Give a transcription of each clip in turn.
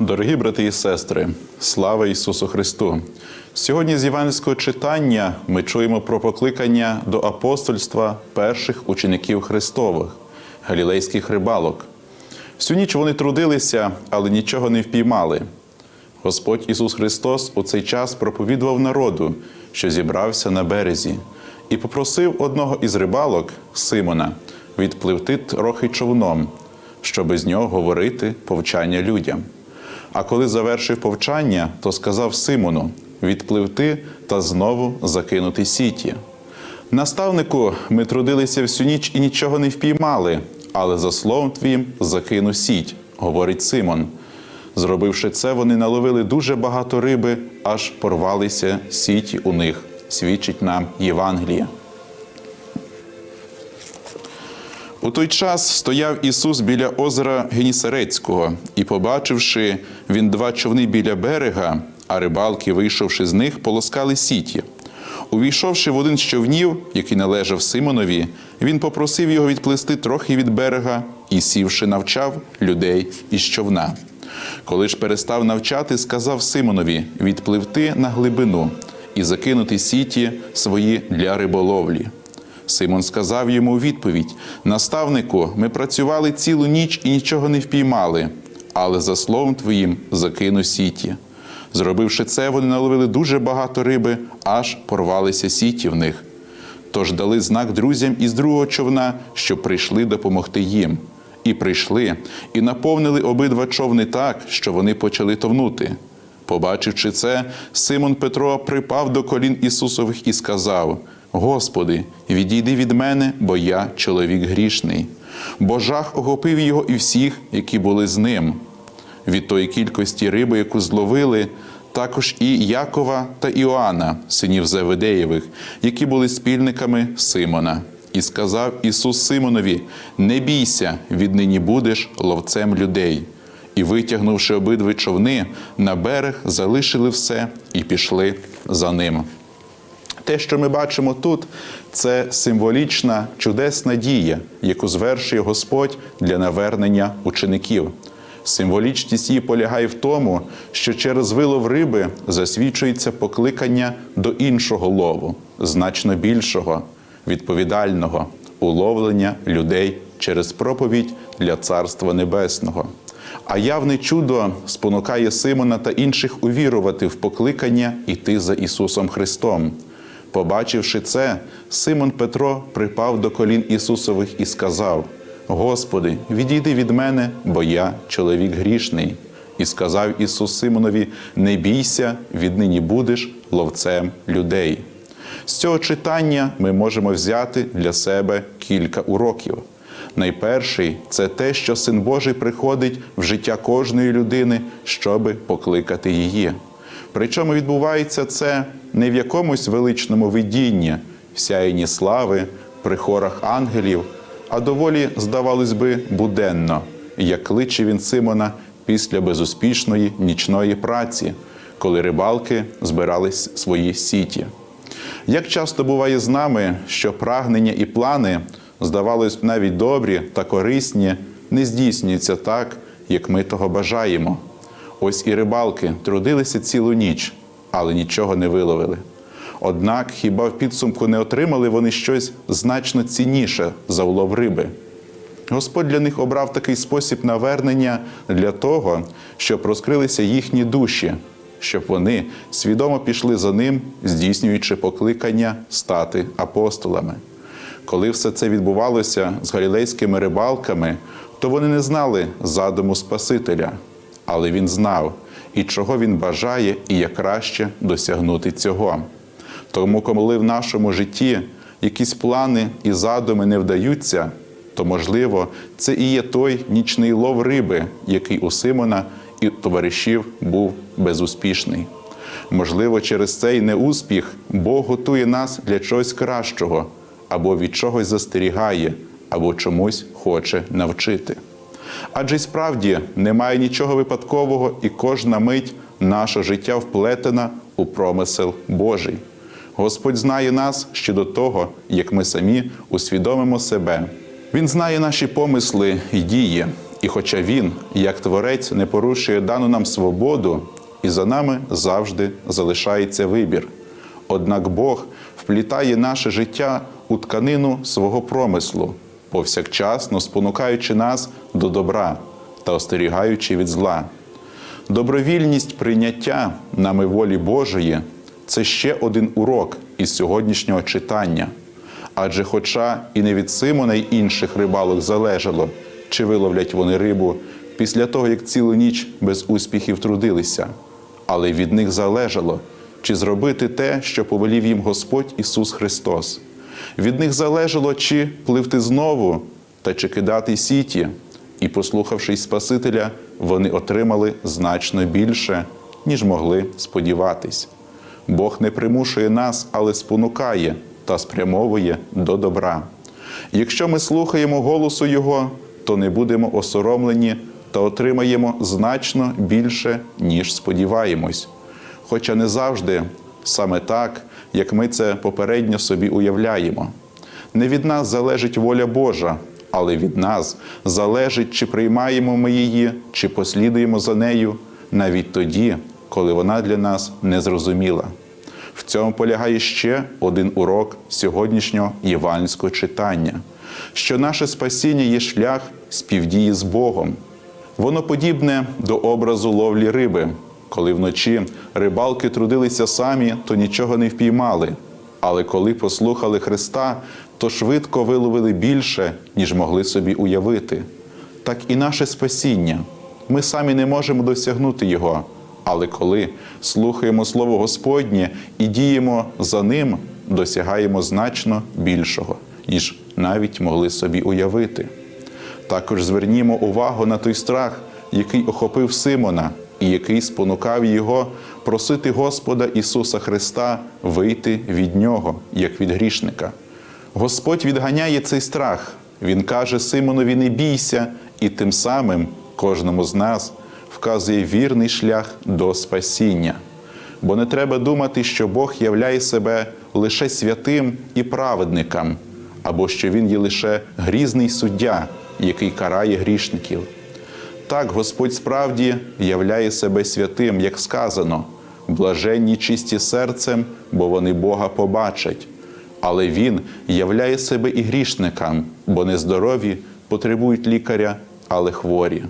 Дорогі брати і сестри, слава Ісусу Христу! Сьогодні з євангельського читання ми чуємо про покликання до апостольства перших учеників Христових, галілейських рибалок. Всю ніч вони трудилися, але нічого не впіймали. Господь Ісус Христос у цей час проповідував народу, що зібрався на березі, і попросив одного із рибалок, Симона, відпливти трохи човном, щоб з нього говорити повчання людям. А коли завершив повчання, то сказав Симону відпливти та знову закинути сіті. Наставнику, ми трудилися всю ніч і нічого не впіймали, але за словом твоїм закину сіть, говорить Симон. Зробивши це, вони наловили дуже багато риби, аж порвалися сіті у них, свідчить нам Євангеліє. У той час стояв Ісус біля озера Генісарецького, і, побачивши він два човни біля берега, а рибалки, вийшовши з них, полоскали сіті. Увійшовши в один з човнів, який належав Симонові, він попросив його відплисти трохи від берега і, сівши, навчав людей із човна. Коли ж перестав навчати, сказав Симонові відпливти на глибину і закинути сіті свої для риболовлі. Симон сказав йому у відповідь: Наставнику, ми працювали цілу ніч і нічого не впіймали, але за словом твоїм закину сіті. Зробивши це, вони наловили дуже багато риби, аж порвалися сіті в них. Тож дали знак друзям із другого човна, щоб прийшли допомогти їм. І прийшли, і наповнили обидва човни так, що вони почали товнути. Побачивши це, Симон Петро припав до колін Ісусових і сказав: Господи, відійди від мене, бо я чоловік грішний. Бо жах охопив його і всіх, які були з ним. Від тої кількості риби, яку зловили, також і Якова та Іоанна, синів Заведеєвих, які були спільниками Симона. І сказав Ісус Симонові: Не бійся, віднині будеш ловцем людей. І, витягнувши обидві човни, на берег залишили все і пішли за ним. Те, що ми бачимо тут, це символічна чудесна дія, яку звершує Господь для навернення учеників. Символічність її полягає в тому, що через вилов риби засвідчується покликання до іншого лову, значно більшого, відповідального уловлення людей через проповідь для Царства Небесного. А явне чудо спонукає Симона та інших увірувати в покликання іти за Ісусом Христом. Побачивши це, Симон Петро припав до колін Ісусових і сказав: Господи, відійди від мене, бо я чоловік грішний. І сказав Ісус Симонові: Не бійся, віднині будеш ловцем людей. З цього читання ми можемо взяти для себе кілька уроків. Найперший це те, що Син Божий приходить в життя кожної людини, щоби покликати її. Причому відбувається це не в якомусь величному видінні, в сяєнні слави, при хорах ангелів, а доволі, здавалось би, буденно, як кличе він Симона після безуспішної нічної праці, коли рибалки збирались свої сіті. Як часто буває з нами, що прагнення і плани, здавалось навіть добрі та корисні, не здійснюються так, як ми того бажаємо. Ось і рибалки трудилися цілу ніч, але нічого не виловили. Однак хіба в підсумку не отримали вони щось значно цінніше за улов риби? Господь для них обрав такий спосіб навернення для того, щоб розкрилися їхні душі, щоб вони свідомо пішли за ним, здійснюючи покликання стати апостолами. Коли все це відбувалося з галілейськими рибалками, то вони не знали задуму Спасителя, але він знав, і чого він бажає, і як краще досягнути цього. Тому, коли в нашому житті якісь плани і задуми не вдаються, то, можливо, це і є той нічний лов риби, який у Симона і товаришів був безуспішний. Можливо, через цей неуспіх Бог готує нас для чогось кращого, або від чогось застерігає, або чомусь хоче навчити. Адже й справді немає нічого випадкового, і кожна мить наше життя вплетена у промисел Божий. Господь знає нас ще до того, як ми самі усвідомимо себе. Він знає наші помисли і дії, і хоча Він, як Творець, не порушує дану нам свободу, і за нами завжди залишається вибір. Однак Бог вплітає наше життя у тканину свого промислу, повсякчасно спонукаючи нас до добра та остерігаючи від зла. Добровільність прийняття нами волі Божої це ще один урок із сьогоднішнього читання. Адже, хоча і не від Симона й інших рибалок залежало, чи виловлять вони рибу після того, як цілу ніч без успіхів трудилися, але від них залежало, чи зробити те, що повелів їм Господь Ісус Христос. Від них залежало, чи пливти знову та чи кидати сіті, і, послухавшись Спасителя, вони отримали значно більше, ніж могли сподіватись. Бог не примушує нас, але спонукає та спрямовує до добра. Якщо ми слухаємо голосу Його, то не будемо осоромлені та отримаємо значно більше, ніж сподіваємось. Хоча не завжди саме так, як ми це попередньо собі уявляємо. Не від нас залежить воля Божа, але від нас залежить, чи приймаємо ми її, чи послідуємо за нею навіть тоді, коли вона для нас незрозуміла. В цьому полягає ще один урок сьогоднішнього євангельського читання, що наше спасіння є шлях співдії з Богом. Воно подібне до образу ловлі риби. Коли вночі рибалки трудилися самі, то нічого не впіймали. Але коли послухали Христа, то швидко виловили більше, ніж могли собі уявити. Так і наше спасіння. Ми самі не можемо досягнути Його. Але коли слухаємо Слово Господнє і діємо за ним, досягаємо значно більшого, ніж навіть могли собі уявити. Також звернімо увагу на той страх, який охопив Симона, і який спонукав його просити Господа Ісуса Христа вийти від нього, як від грішника. Господь відганяє цей страх. Він каже Симонові, не бійся, і тим самим кожному з нас вказує вірний шлях до спасіння. Бо не треба думати, що Бог являє себе лише святим і праведником, або що Він є лише грізний суддя, який карає грішників. Так, Господь справді являє себе святим, як сказано, блаженні чисті серцем, бо вони Бога побачать. Але Він являє себе і грішникам, бо нездорові потребують лікаря, але хворі.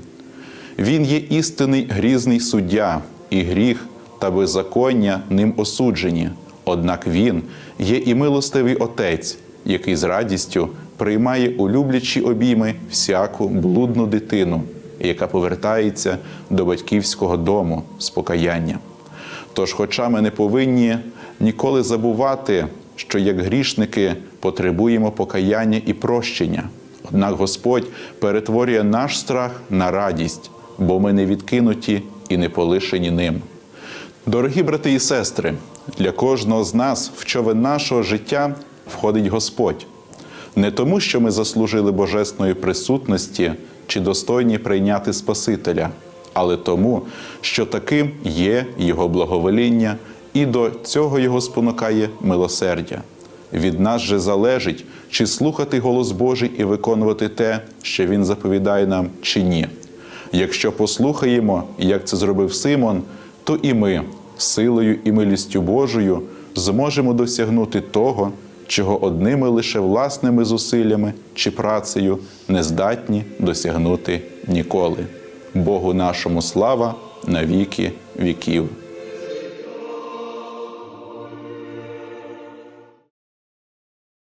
Він є істинний грізний суддя, і гріх та беззаконня ним осуджені. Однак Він є і милостивий Отець, який з радістю приймає у люблячі обійми всяку блудну дитину, яка повертається до батьківського дому з покаянням. Тож, хоча ми не повинні ніколи забувати, що як грішники потребуємо покаяння і прощення. Однак Господь перетворює наш страх на радість, бо ми не відкинуті і не полишені ним. Дорогі брати і сестри, для кожного з нас в човен нашого життя входить Господь. Не тому, що ми заслужили божесної присутності чи достойні прийняти Спасителя, але тому, що таким є Його благовоління, і до цього Його спонукає милосердя. Від нас же залежить, чи слухати голос Божий і виконувати те, що Він заповідає нам, чи ні. Якщо послухаємо, як це зробив Симон, то і ми силою і милістю Божою зможемо досягнути того, чого одними лише власними зусиллями чи працею не здатні досягнути ніколи. Богу нашому слава на віки віків.